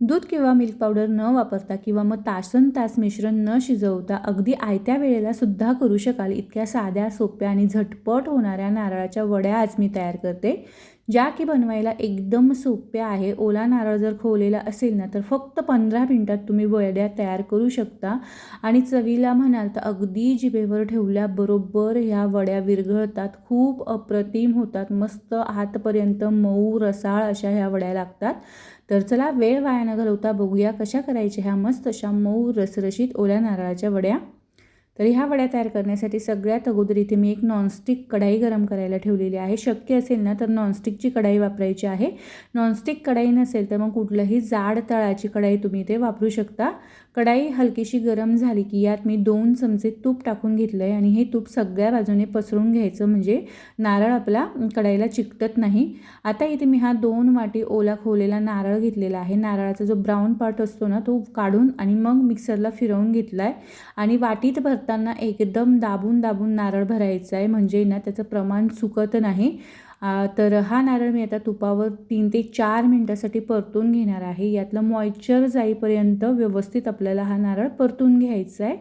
दूध किंवा milk powder न वापरता किंवा मग तासन तास मिश्रण न शिजवता अगदी आयत्या वेळेला सुद्धा करू शकाल. इतक्या साध्या सोप्या आणि झटपट होणाऱ्या नारळाच्या वड्या आज मी तयार करते. ज्या की बनवायला एकदम सोप्या आहे ओला नारळ जर खोवलेला असेल ना तर फक्त पंधरा मिनटात तुम्ही वड्या तयार करू शकता. आणि चवीला म्हणाल तर अगदी जिभेवर ठेवल्याबरोबर ह्या वड्या विरघळतात खूप अप्रतिम होतात. मस्त आतपर्यंत मऊ रसाळ अशा ह्या वड्या लागतात. तर चला वेळ वाया न घालवता बघूया कशा करायच्या ह्या मस्त अशा मऊ रसरशीत ओल्या नारळाच्या वड्या. तर ह्या वड्या तयार करण्यासाठी सगळ्यात अगोदर इथे मी एक नॉनस्टिक कढाई गरम करायला ठेवलेली आहे. शक्य असेल ना तर नॉनस्टिकची कढाई वापरायची आहे. नॉनस्टिक कढाई नसेल तर मग कुठलंही जाड तळाची कढाई तुम्ही इथे वापरू शकता. कढाई हलकीशी गरम झाली की यात मी दोन चमचे तूप टाकून घेतलं आहे आणि हे तूप सगळ्या बाजूने पसरून घ्यायचं म्हणजे नारळ आपला कढाईला चिकटत नाही. आता इथे मी हा दोन वाटी ओला खोवलेला नारळ घेतलेला आहे. नारळाचा जो ब्राऊन पार्ट असतो ना तो काढून आणि मग मिक्सरला फिरवून घेतला आहे आणि वाटीत भर करताना एकदम दाबून दाबून नारळ भरायचा आहे. म्हणजे ना त्याचं प्रमाण चुकत नाही. तर हा नारळ मी आता तुपावर तीन ते चार मिनटासाठी परतून घेणार आहे. यातलं मॉइश्चर जाईपर्यंत व्यवस्थित आपल्याला हा नारळ परतून घ्यायचा आहे.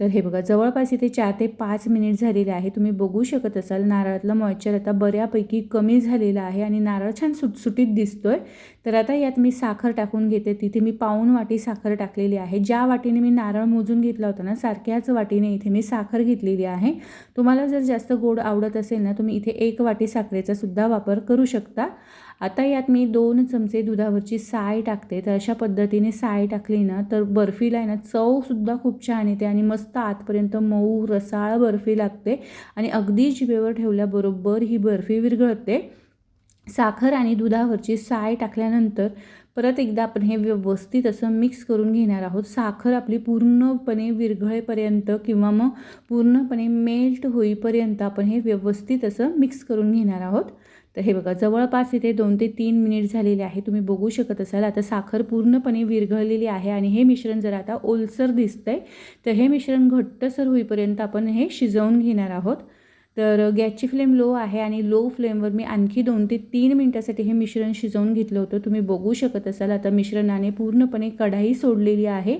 तर हे बघा जवळपास इथे चार ते पाच मिनिट झालेले आहे. तुम्ही बघू शकत असाल नारळातलं मॉइश्चर आता बऱ्यापैकी कमी झालेलं आहे आणि नारळ छान सुटसुटीत आहे तर आता यात मी साखर टाकून घेते. तिथे मी पाऊन वाटी साखर टाकलेली आहे. ज्या वाटीने मी नारळ मोजून घेतला होता ना सारख्याच वाटीने इथे मी साखर घेतलेली आहे. तुम्हाला जर जास्त गोड आवडत असेल ना तुम्ही इथे एक वाटी साखरेचा सुद्धा वापर करू शकता. आता यात मी दोन चमचे दुधावरची साय टाकते. तर अशा पद्धतीने साय टाकली ना तर बर्फीला आहे ना चवसुद्धा खूप छान येते आणि मस्त आतपर्यंत मऊ रसाळ बर्फी लागते. आणि अगदी जिभेवर ठेवल्याबरोबर ही बर्फी विरघळते. साखर आणि दुधावरची साय टाकल्यानंतर परत एकदा आपण हे व्यवस्थित असं मिक्स करून घेणार आहोत. साखर आपली पूर्णपणे विरघळेपर्यंत किंवा मग पूर्णपणे मेल्ट होईपर्यंत आपण हे व्यवस्थित असं मिक्स करून घेणार आहोत. तर हे बघा जवळपास इथे दोन ते तीन मिनिट झालेले आहे. तुम्ही बघू शकत असाल आता साखर पूर्णपणे विरघळलेली आहे आणि हे मिश्रण जर आता ओलसर दिसतंय. तर हे मिश्रण घट्टसर होईपर्यंत आपण हे शिजवून घेणार आहोत. तर गॅसची फ्लेम लो आहे आणि लो फ्लेमवर मी आणखी दोन ते तीन मिनटासाठी हे मिश्रण शिजवून घेतलं होतं. तुम्ही बघू शकत असाल आता मिश्रणाने पूर्णपणे कढाई सोडलेली आहे.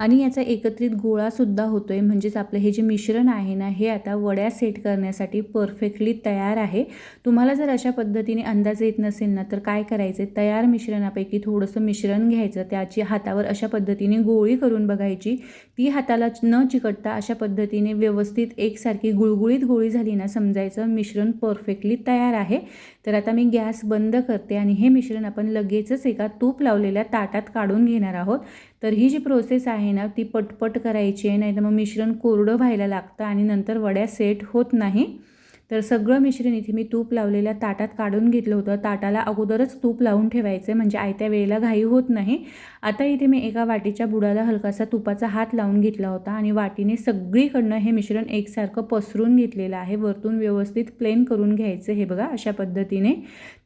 आणि याचा एकत्रित गोळासुद्धा होतो आहे म्हणजेच आपलं हे जे मिश्रण आहे ना हे आता वड्या सेट करण्यासाठी परफेक्टली तयार आहे. तुम्हाला जर अशा पद्धतीने अंदाज येत नसेल ना तर काय करायचं तयार मिश्रणापैकी थोडंसं मिश्रण घ्यायचं त्याची हातावर अशा पद्धतीने गोळी करून बघायची. ती हाताला न चिकटता अशा पद्धतीने व्यवस्थित एकसारखी गुळगुळीत गोळी झाली ना समजायचं मिश्रण परफेक्टली तयार आहे. तर आता मी गॅस बंद करते आणि हे मिश्रण आपण लगेचच एका तूप लावलेल्या ताटात काढून घेणार आहोत. तर ही जी प्रोसेस आहे ना ती पटपट करायची आहे नाही तर मग मिश्रण कोरडं व्हायला लागतं आणि नंतर वड्या सेट होत नाही. तर सगळं मिश्रण इथे मी तूप लावलेल्या ताटात काढून घेतलं होतं. ताटाला अगोदरच तूप लावून ठेवायचं आहे म्हणजे आयत्या वेळेला घाई होत नाही. आता इथे मी एका वाटीच्या बुडाला हलकासा तुपाचा हात लावून घेतला होता आणि वाटीने सगळीकडनं हे मिश्रण एकसारखं पसरून घेतलेलं आहे. वरतून व्यवस्थित प्लेन करून घ्यायचं हे बघा अशा पद्धतीने.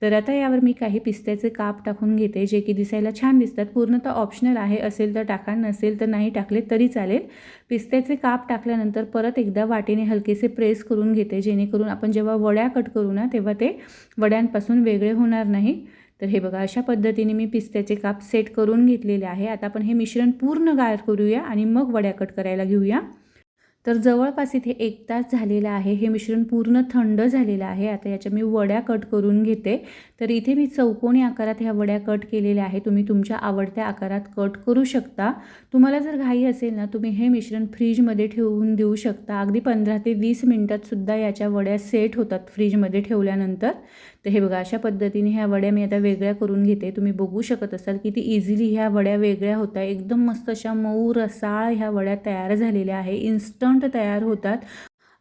तर आता यावर मी काही पिस्त्याचे काप टाकून घेते जे की दिसायला छान दिसतात. पूर्णतः ऑप्शनल आहे असेल तर टाका नसेल तर नाही टाकले तरी चालेल. पिस्त्याचे काप टाकल्यानंतर परत एकदा वाटीने हलकेसे प्रेस करून घेते जेणेकरून आपण जेव्हा वड्या कट करू ना तेव्हा ते वड्यांपासून वेगळे होणार नाही. तर हे बघा अशा पद्धतीने मी पिस्त्याचे काप सेट करून घेतलेले आहे. आता आपण हे मिश्रण पूर्ण गार करूया आणि मग वड्या कट करायला घेऊया. तर जवळपास इथे एक तास झालेला आहे. हे मिश्रण पूर्ण थंड झालेलं आहे. आता याच्या मी वड्या कट करून घेते. तर इथे मी चौकोनी आकारात ह्या वड्या कट केलेल्या आहे तुम्ही तुमच्या आवडत्या आकारात कट करू शकता. तुम्हाला जर घाई असेल ना तुम्ही हे मिश्रण फ्रीजमध्ये ठेवून देऊ शकता. अगदी पंधरा ते वीस मिनटातसुद्धा याच्या वड्या सेट होतात फ्रीजमध्ये ठेवल्यानंतर. तर हे बघा अशा पद्धतीने ह्या वड्या मी आता वेगळ्या करून घेते. तुम्ही बघू शकत असाल किती इझिली ह्या वड्या वेगळ्या होत्या एकदम मस्त अशा मऊ रसाळ ह्या वड्या तयार झालेल्या आहे. इन्स्टंट तयार होतात.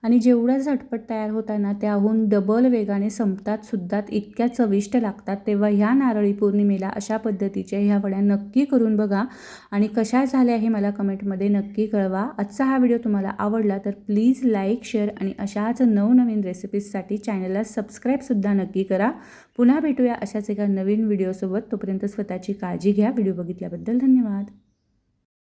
आणि जेवढ्या झटपट तयार होताना त्याहून डबल वेगाने संपतात सुद्धा इतक्या चविष्ट लागतात तेव्हा ह्या नारळी पौर्णिमेला अशा पद्धतीच्या ह्या वड्या नक्की करून बघा. आणि कशा झाल्या हे मला कमेंटमध्ये नक्की कळवा. आजचा हा व्हिडिओ तुम्हाला आवडला तर प्लीज लाईक शेअर आणि अशाच नवनवीन रेसिपीजसाठी चॅनलला सबस्क्राईबसुद्धा नक्की करा. पुन्हा भेटूया अशाच एका नवीन व्हिडिओसोबत. तोपर्यंत स्वतःची काळजी घ्या. व्हिडिओ बघितल्याबद्दल धन्यवाद.